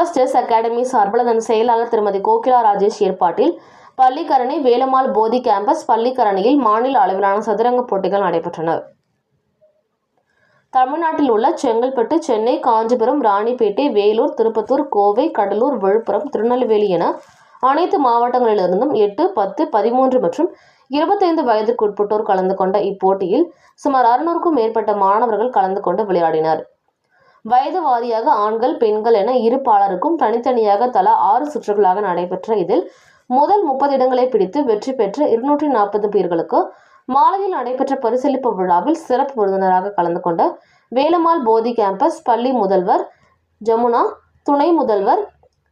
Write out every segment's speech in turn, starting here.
தமிழக ஸ்டெஸ் அகாடமி சார்பில் அதன் செயலாளர் திருமதி கோகிலா ராஜேஷ் ஏற்பாட்டில் பள்ளிக்கரணை வேலம்மாள் போதி கேம்பஸ் பள்ளிக்கரணையில் மாநில அளவிலான சதுரங்க போட்டிகள் நடைபெற்றன. தமிழ்நாட்டில் உள்ள செங்கல்பட்டு சென்னை காஞ்சிபுரம் ராணிப்பேட்டை வேலூர் திருப்பத்தூர் கோவை கடலூர் விழுப்புரம் திருநெல்வேலி என அனைத்து மாவட்டங்களிலிருந்தும் எட்டு பத்து பதிமூன்று மற்றும் இருபத்தைந்து வயதிற்குட்பட்டோர் கலந்து கொண்ட இப்போட்டியில் சுமார் அறுநூறுக்கும் மேற்பட்ட மாணவர்கள் கலந்து கொண்டு விளையாடினர். வயது வாரியாக ஆண்கள் பெண்கள் என இரு பாலருக்கும் தனித்தனியாக தலா ஆறு சுற்றுகளாக நடைபெற்ற இதில் முதல் முப்பது இடங்களை பிடித்து வெற்றி பெற்ற இருநூற்றி நாற்பது பேர்களுக்கு மாலையில் நடைபெற்ற பரிசளிப்பு விழாவில் சிறப்பு விருந்தினராக கலந்து கொண்ட வேலம்மாள் போதி கேம்பஸ் பள்ளி முதல்வர் ஜமுனா துணை முதல்வர்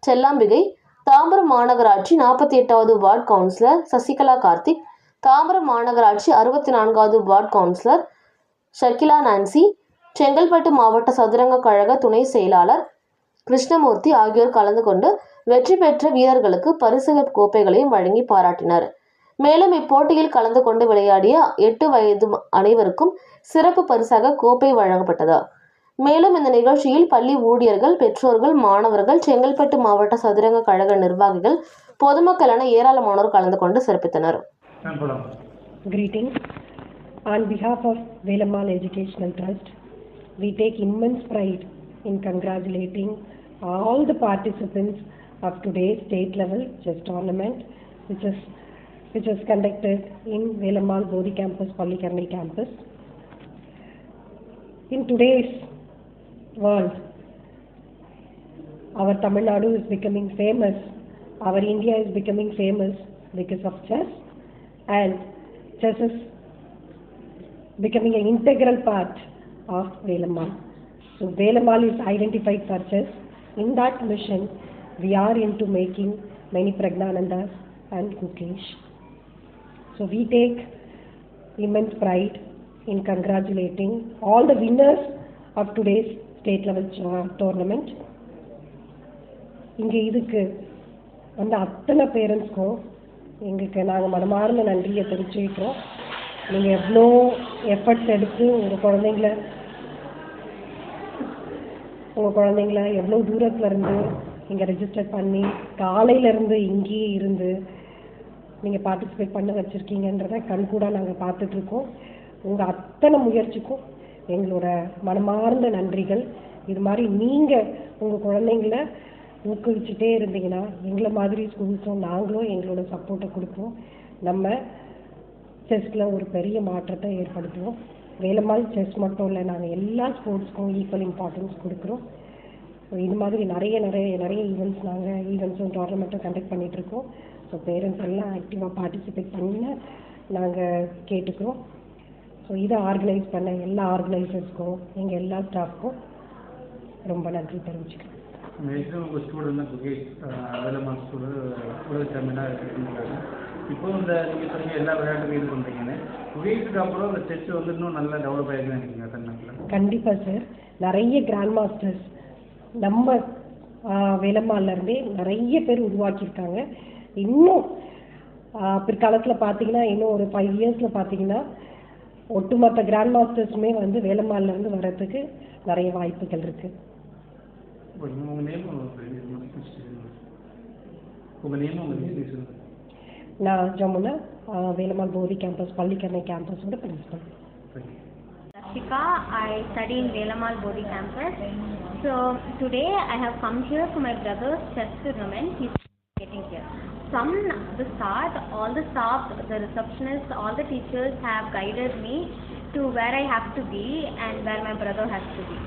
செல்லாம்பிகை தாம்பரம் மாநகராட்சி நாற்பத்தி எட்டாவது வார்டு கவுன்சிலர் சசிகலா கார்த்திக் தாம்பரம் மாநகராட்சி அறுபத்தி நான்காவது ward councillor Shakila Nancy Chengalpattu மாவட்ட சதுரங்க கழக துணை செயலாளர் கிருஷ்ணமூர்த்தி ஆகியோர் கலந்து கொண்டு வெற்றி பெற்ற வீரர்களுக்கு பரிசு கோப்பைகளையும் வழங்கி பாராட்டினர். மேலும் இப்போட்டியில் கலந்து கொண்டு விளையாடிய எட்டு வயது அனைவருக்கும் சிறப்பு பரிசாக கோப்பை வழங்கப்பட்டது. மேலும் இந்த நிகழ்ச்சியில் பள்ளி ஊழியர்கள் பெற்றோர்கள் மாணவர்கள் செங்கல்பட்டு மாவட்ட சதுரங்க கழக நிர்வாகிகள் பொதுமக்கள் என ஏராளமானோர் கலந்து கொண்டு சிறப்பித்தனர். Greetings. On behalf of Velamal Educational Trust, we take immense pride in congratulating all the participants of today's state level chess tournament, which is which was conducted in Velamal Bodhi Campus, Pallikarnai campus. In today's world, our Tamil Nadu is becoming famous, our India is becoming famous because of chess, and chess is becoming an integral part of Velamal. So Velamal is identified for chess. In that mission, we are into making many Pragnanandas and Kukesh. So we take immense pride in congratulating all the winners of today's state level uh, tournament. இங்கே இதுக்கு வந்த அத்தனை பேரண்ட்ஸ்க்கும் எங்களுக்கு நாங்கள் மனமார்ந்த நன்றியை தெரிவிச்சுக்கிறோம் நீங்கள் எவ்வளோ எஃபர்ட்ஸ் எடுத்து உங்கள் குழந்தைங்கள உங்கள் குழந்தைங்கள எவ்வளோ தூரத்துல இருந்து நீங்கள் ரெஜிஸ்டர் பண்ணி காலையிலேருந்து இங்கேயே இருந்து நீங்கள் பார்ட்டிசிபேட் பண்ண வச்சுருக்கீங்கன்றத கண்கூடாக நாங்கள் பார்த்துட்ருக்கோம் உங்கள் அத்தனை முயற்சிக்கும் எங்களோட மனமார்ந்த நன்றிகள். இது மாதிரி நீங்கள் உங்கள் குழந்தைங்கள ஊக்குவிச்சுட்டே இருந்தீங்கன்னா எங்களை மாதிரி ஸ்கூல்ஸும் நாங்களும் எங்களோட சப்போர்ட்டை கொடுப்போம். நம்ம செஸ்ஸில் ஒரு பெரிய மாற்றத்தை ஏற்படுத்துவோம். வேலம்மாள் செஸ் மட்டும் இல்லை நாங்கள் எல்லா ஸ்போர்ட்ஸ்க்கும் ஈக்குவல் இம்பார்ட்டன்ஸ் கொடுக்குறோம். இது மாதிரி நிறைய நிறைய நிறைய ஈவெண்ட்ஸ் நாங்கள் ஈவெண்ட்ஸும் டோர்னமெண்ட்டும் கண்டக்ட் பண்ணிகிட்ருக்கோம் ஸோ பேரண்ட்ஸ் எல்லாம் ஆக்டிவாக பார்ட்டிசிபேட் பண்ண நாங்கள் கேட்டுக்கிறோம். ஸோ இதை ஆர்கனைஸ் பண்ண எல்லா ஆர்கனைசர்ஸ்க்கும் எங்கள் எல்லா ஸ்டாஃப்க்கும் ரொம்ப நன்றி தெரிவிச்சுக்கிறேன் மேக்ஸிமம் உங்கள் ஸ்டூடெண்ட் தான் வேலம்மாள் ஸ்டூடெண்ட் உலக சாம்பியனாக இருக்காங்க இப்போ இந்த நீங்கள் சொன்னீங்க எல்லா விளையாட்டுக்கும் இது பண்ணுறீங்கன்னு குகேஷுக்கு அப்புறம் இந்த செஸ் வந்து இன்னும் நல்லா டெவலப் ஆகிருக்குன்னு நினைக்கிறீங்க தமிழ்நாட்டில் கண்டிப்பாக சார். நிறைய கிராண்ட் மாஸ்டர்ஸ் நம்ம வேலம்மாள்ல இருந்தே நிறைய பேர் உருவாக்கியிருக்காங்க. இன்னும் பிற்காலத்தில் பார்த்தீங்கன்னா இன்னும் ஒரு ஃபைவ் இயர்ஸில் பார்த்தீங்கன்னா ஒட்டுமொத்த கிராண்ட் மாஸ்டர்ஸுமே வந்து வேலம்மாள்ல இருந்து வர்றதுக்கு நிறைய வாய்ப்புகள் இருக்குது உங்கள் நேம் உங்கள் நேம் நான் Jamuna Velammal Bodhi campus Pallikaranai கேம்பஸோட principal Rashika, I study in Velamal Bodhi campus. So today I have come here for my brother's chess tournament. He's getting here. From the start, all the staff, the receptionists, all the teachers have guided me to where I have to be and where my brother has to be.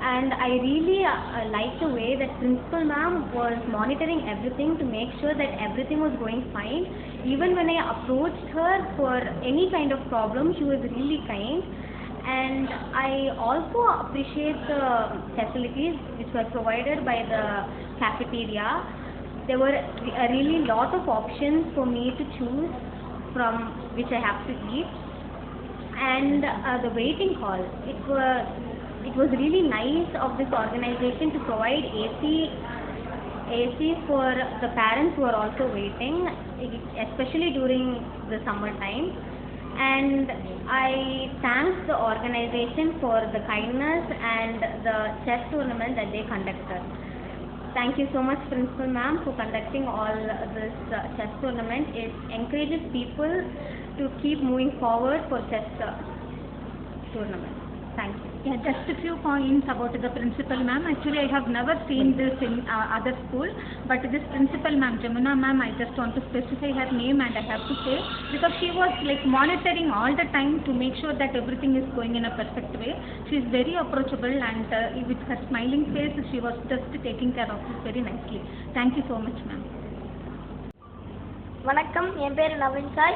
And I really uh, like the way that principal ma'am was monitoring everything to make sure that everything was going fine. Even when I approached her for any kind of problem, she was really kind. And I also appreciate the facilities which were provided by the cafeteria. There were a really lot of options for me to choose from which I have to eat and uh, the waiting hall. It was it was really nice of this organization to provide AC AC for the parents who are also waiting, especially during the summer time. And I thank the organization for the kindness and the chess tournament that they conducted. thank you so much, Principal Ma'am, for conducting all this uh, chess tournament. It encourages people to keep moving forward for chess uh, tournament. Thank you. Yeah, just a few points about the principal ma'am. Actually, I have never seen this in uh, other school, but this principal ma'am, Jamuna ma'am, I just want to specify her name and I have to say because she was like monitoring all the time to make sure that everything is going in a perfect way. She is very approachable and uh, with her smiling face, she was just taking care of this very nicely. Thank you so much, ma'am. வணக்கம் என் பேர் நவீன் சாய்.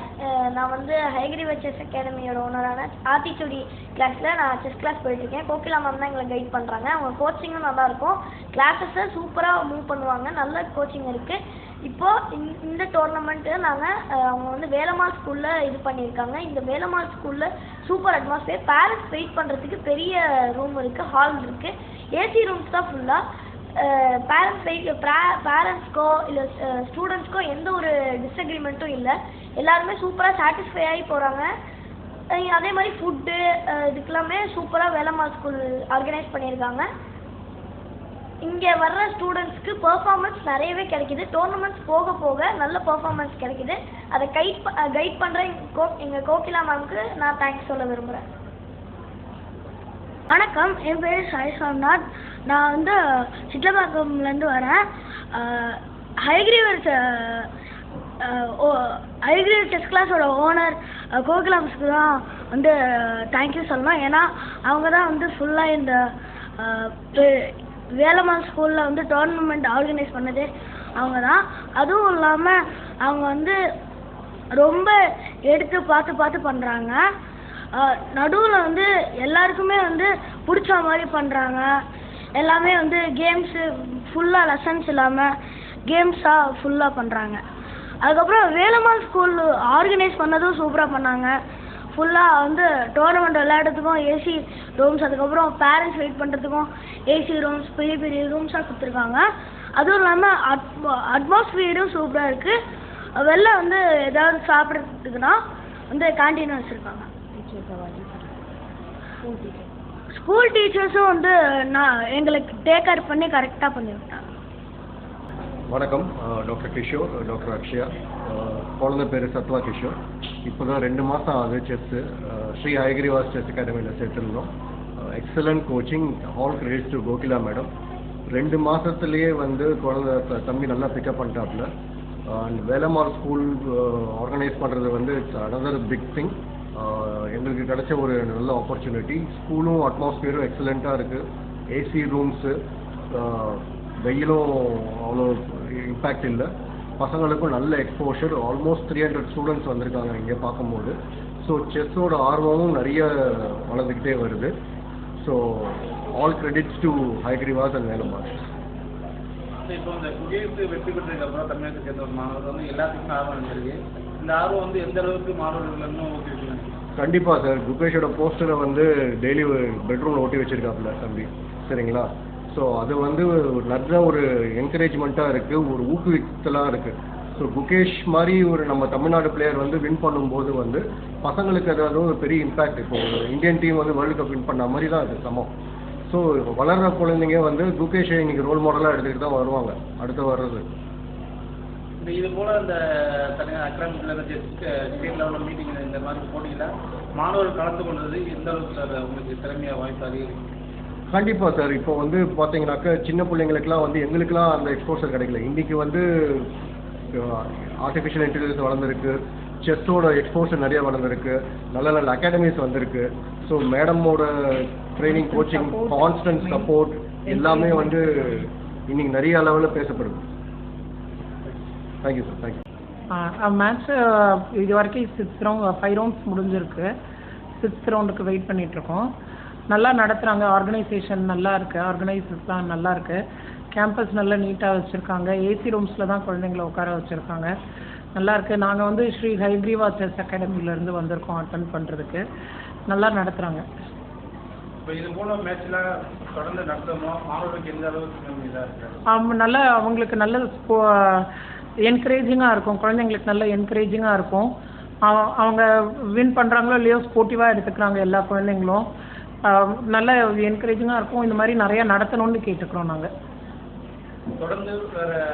நான் வந்து ஹைகிரிவ chess அகாடமியோட ஓனரான Aathichoodi கிளாஸில் நான் chess class போயிட்டுருக்கேன். Kokila ma'am தான் எங்களை guide பண்ணுறாங்க அவங்க கோச்சிங்கும் நல்லாயிருக்கும் கிளாஸஸை சூப்பராக மூவ் பண்ணுவாங்க. நல்ல கோச்சிங் இருக்குது இப்போது இந்த டோர்னமெண்ட்டு நாங்கள் அவங்க வந்து வேலம்மாள் ஸ்கூலில் இது பண்ணியிருக்காங்க. இந்த வேலம்மாள் ஸ்கூலில் சூப்பர் அட்மாஸ்பியர் பேரண்ட்ஸ் வெயிட் பண்ணுறதுக்கு பெரிய ரூம் இருக்குது ஹால் இருக்குது ஏசி ரூம்ஸ் தான் ஃபுல்லாக பேரண்ட்ஸ் வெயிட் பேரண்ட்ஸ்க்கோ இல்லை ஸ்டூடெண்ட்ஸ்க்கோ எந்த ஒரு டிஸ்அக்ரிமெண்ட்டும் இல்லை. எல்லாருமே சூப்பராக சாட்டிஸ்ஃபை ஆகி போகிறாங்க அதே மாதிரி ஃபுட்டு இதுக்கெல்லாமே சூப்பராக வேலம்மா ஸ்கூல் ஆர்கனைஸ் பண்ணியிருக்காங்க. இங்கே வர்ற ஸ்டூடெண்ட்ஸ்க்கு பெர்ஃபார்மன்ஸ் நிறையவே கிடைக்கிது. டோர்னமெண்ட்ஸ் போக போக நல்ல பெர்ஃபார்மன்ஸ் கிடைக்கிது. அதை கைட் கைட் பண்ணுற கோ எங்கள் கோகிலா மேம்க்கு நான் தேங்க்ஸ் சொல்ல விரும்புகிறேன் வணக்கம். என் பேர் சாய் சாம்நாத். நான் வந்து சிட்லபாக்கம்லேருந்து வரேன். ஹைகிரிவர் ஹைகிரிவர் செஸ் கிளாஸோட ஓனர் கோகுலாம்ஸ்க்கு தான் வந்து தேங்க்யூ சொல்லணும். ஏன்னா அவங்க தான் வந்து ஃபுல்லாக இந்த வேலம்மாள் ஸ்கூலில் வந்து டோர்னமெண்ட் ஆர்கனைஸ் பண்ணதே அவங்க தான். அதுவும் இல்லாமல் அவங்க வந்து ரொம்ப எடுத்து பார்த்து பார்த்து பண்ணுறாங்க நடுவில் வந்து எல்லாருக்குமே வந்து பிடிச்ச மாதிரி பண்ணுறாங்க எல்லாமே வந்து கேம்ஸு ஃபுல்லாக லெசன்ஸ் இல்லாமல் கேம்ஸாக ஃபுல்லாக பண்ணுறாங்க அதுக்கப்புறம் வேலம்மாள் ஸ்கூல் ஆர்கனைஸ் பண்ணதும் சூப்பராக பண்ணாங்க. ஃபுல்லாக வந்து டோர்னமெண்ட் விளையாடுறதுக்கும் ஏசி ரூம்ஸ் அதுக்கப்புறம் பேரண்ட்ஸ் வெயிட் பண்ணுறதுக்கும் ஏசி ரூம்ஸ் பெரிய பெரிய ரூம்ஸாக கொடுத்துருக்காங்க. அதுவும் இல்லாமல் அட்மா அட்மாஸ்பியரும் சூப்பராக இருக்குது வெளில வந்து ஏதாவது சாப்பிட்றதுக்குன்னா வந்து கேண்டீன் வச்சுருக்காங்க. ஸ்கூல் டீச்சர்ஸும் வந்து நான் எங்களுக்கு டேக் கேர் பண்ணி கரெக்டாக பண்ணி விட்டாங்க. வணக்கம். Doctor Kishore doctor Akshaya. குழந்தை பேர் சத்வா கிஷோர். இப்போ தான் ரெண்டு மாதம் ஆகுது செஸ்ஸு ஸ்ரீ ஹைகிரிவாஸ் செஸ் அகாடமியில் சேர்த்துருந்தோம். Excellent coaching all credits to Kokila madam ரெண்டு மாதத்துலேயே வந்து குழந்தை தம்பி நல்லா பிக்கப் பண்ணிட்டாப்புல. அண்ட் வேலமார் ஸ்கூல் ஆர்கனைஸ் பண்ணுறது வந்து இட்ஸ் அனதர் பிக் திங் எங்களுக்கு கிடைச்ச ஒரு நல்ல ஆப்பர்ச்சுனிட்டி ஸ்கூலும் அட்மாஸ்பியரும் எக்ஸலண்ட்டாக இருக்குது ஏசி ரூம்ஸு வெயிலும் அவ்வளோ இம்பேக்ட் இல்லை. பசங்களுக்கும் நல்ல exposure almost three hundred students வந்திருக்காங்க இங்கே பார்க்கும்போது. ஸோ செஸ்ஸோட ஆர்வமும் நிறைய வளர்ந்துக்கிட்டே வருது. So all credits to Hayagrivas and Velammal இப்போ இந்த குகேஸ் வெற்றி பெற்றதுக்கு அப்புறம் தமிழகத்தை சேர்ந்த ஒரு மாணவர் வந்து எல்லாத்துக்கும் ஆர்வம் இருந்திருக்கு இந்த ஆர்வம் வந்து எந்த அளவுக்கு மாணவர்கள் இன்னும் கண்டிப்பாக சார். குபேஷோட போஸ்டரை வந்து டெய்லி பெட்ரூமில் ஒட்டி வச்சிருக்காப்புல தம்பி. சரிங்களா? ஸோ அது வந்து ஒரு நல்ல ஒரு என்கரேஜ்மெண்ட்டாக இருக்குது ஒரு ஊக்குவித்தலாக இருக்குது ஸோ குகேஷ் மாதிரி ஒரு நம்ம தமிழ்நாடு பிளேயர் வந்து வின் பண்ணும்போது வந்து பசங்களுக்கு அது ஒரு பெரிய இம்பேக்ட் இப்போ இந்தியன் டீம் வந்து வேர்ல்டு கப் வின் பண்ண மாதிரி தான் அது சமம். ஸோ வளர்கிற குழந்தைங்க வந்து குகேஷை இன்னைக்கு ரோல் மாடலாக எடுத்துக்கிட்டு தான் வருவாங்க. அடுத்து வர்றது. இந்த இது போல இந்த தனியாக அகாடமிக்கில் இந்த ஸ்டேட் லெவலில் மீட்டிங் இந்த மாதிரி போட்டியில் மாணவர்கள் கலந்து கொண்டது எந்த அளவுக்கு சார் உங்களுக்கு திறமையாக வாய்ப்பு அதிகரிக்கும் கண்டிப்பாக சார் இப்போ வந்து பார்த்தீங்கன்னாக்கா சின்ன பிள்ளைங்களுக்குலாம் வந்து எங்களுக்குலாம் அந்த எக்ஸ்போசர் கிடைக்கல. இன்றைக்கி வந்து ஆர்டிஃபிஷியல் இன்டெலிஜென்ஸ் வளர்ந்துருக்கு. செஸ்ஸோட எக்ஸ்போசர் நிறைய வளர்ந்துருக்கு. நல்ல நல்ல அகாடமிஸ் வந்திருக்கு. ஸோ மேடமோட ட்ரைனிங் கோச்சிங் கான்ஸ்டன்ட் சப்போர்ட் எல்லாமே வந்து இன்னைக்கு நிறைய அளவில் பேசப்படுது. தேங்க்யூ சார் தேங்க்யூ மேட்ச்சு இது வரைக்கும் சிக்ஸ் ரவுண்ட் ஃபைவ் ரவுண்ட்ஸ் முடிஞ்சிருக்கு. சிக்ஸ்த் ரவுண்டுக்கு வெயிட் பண்ணிகிட்ருக்கோம் நல்லா நடத்துகிறாங்க ஆர்கனைசேஷன் நல்லா இருக்குது ஆர்கனைசர்ஸ்லாம் நல்லா இருக்குது கேம்பஸ் நல்லா நீட்டாக வச்சுருக்காங்க. ஏசி ரூம்ஸில் தான் குழந்தைங்கள உட்கார வச்சுருக்காங்க. நல்லா இருக்குது நாங்கள் வந்து ஸ்ரீ ஹைக்ரீவா செஸ் அகாடமிலேருந்து வந்திருக்கோம் அட்டன் பண்ணுறதுக்கு நல்லா நடத்துகிறாங்க இப்போ இது போல மேட்ச்லாம் தொடர்ந்து நடத்தணும்? மாணவர்களுக்கு எந்த அளவுக்கு இதாக இருக்கு அவங்க நல்ல அவங்களுக்கு நல்ல என்கரேஜிங்காக இருக்கும். குழந்தைங்களுக்கு நல்ல என்கரேஜிங்காக இருக்கும். அவ- அவங்க வின் பண்ணுறாங்களோ இல்லையோ ஸ்போர்ட்டிவாக எடுத்துக்கிறாங்க எல்லா குழந்தைங்களும். நல்ல என்கரேஜிங்காக இருக்கும். இந்த மாதிரி நிறையா நடத்தணும்னு கேட்டுக்கிறோம் நாங்கள் தொடர்ந்து வேற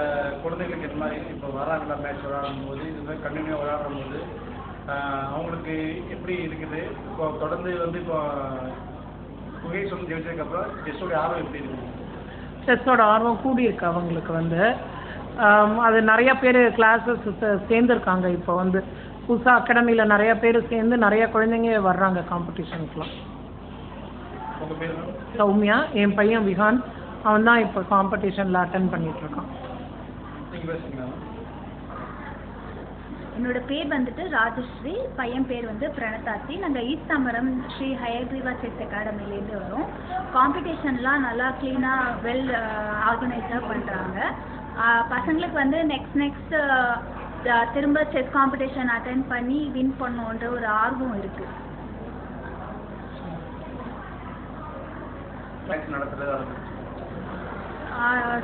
குழந்தைகளுக்கு இந்த மாதிரி இப்போ வராங்களா மேட்ச் விளையாடும் போது இது மாதிரி கண்டினியூ விளையாடும் போது அவங்களுக்கு எப்படி இருக்குது? இப்போ தொடர்ந்து வந்து இப்போ குகை சொல்லி ஜெயிச்சதுக்கப்புறம் ஜெஸ்டோடைய ஆர்வம் எப்படி இருக்குது செஸ்ஸோட ஆர்வம் கூடியிருக்கு அவங்களுக்கு வந்து. அது நிறைய பேர் கிளாஸஸ் சேர்ந்துருக்காங்க. இப்போ வந்து புதுசாக அகாடமியில் நிறைய பேர் சேர்ந்து நிறைய குழந்தைங்க வர்றாங்க காம்படிஷனுக்குலாம் சௌமியா என் பையன் விஹான். அவன் தான் இப்போ காம்படிஷனில் அட்டன் பண்ணிட்டு இருக்கான் என்னோட பேர் வந்துட்டு ராஜஸ்ரீ. பையன் பேர் வந்து பிரணதாசி. நாங்கள் ஈஸ்ட் தாம்பரம் ஸ்ரீ ஹயக்ரீவா செஸ் அகாடமிலேருந்து வரோம். காம்படிஷன்லாம் நல்லா க்ளீனாக வெல் ஆர்கனைஸாக பண்ணுறாங்க பசங்களுக்கு வந்து நெக்ஸ்ட் நெக்ஸ்ட் திரும்ப செஸ் காம்படிஷன் அட்டன் பண்ணி வின் பண்ணணுன்ற ஒரு ஆர்வம் இருக்குது.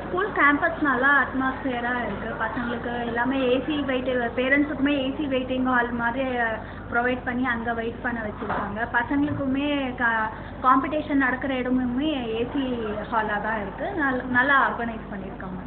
ஸ்கூல் கேம்பஸ் நல்லா அட்மாஸ்பியராக இருக்குது பசங்களுக்கு எல்லாமே ஏசி வெயிட் பேரண்ட்ஸுக்குமே ஏசி வெயிட்டிங் ஹால் மாதிரி ப்ரொவைட் பண்ணி அங்கே வெயிட் பண்ண வச்சுருக்காங்க. பசங்களுக்குமே க காம்படிஷன் நடக்கிற இடமுமே ஏசி ஹாலாக தான் இருக்குது நல் நல்லா ஆர்கனைஸ் பண்ணியிருக்காங்க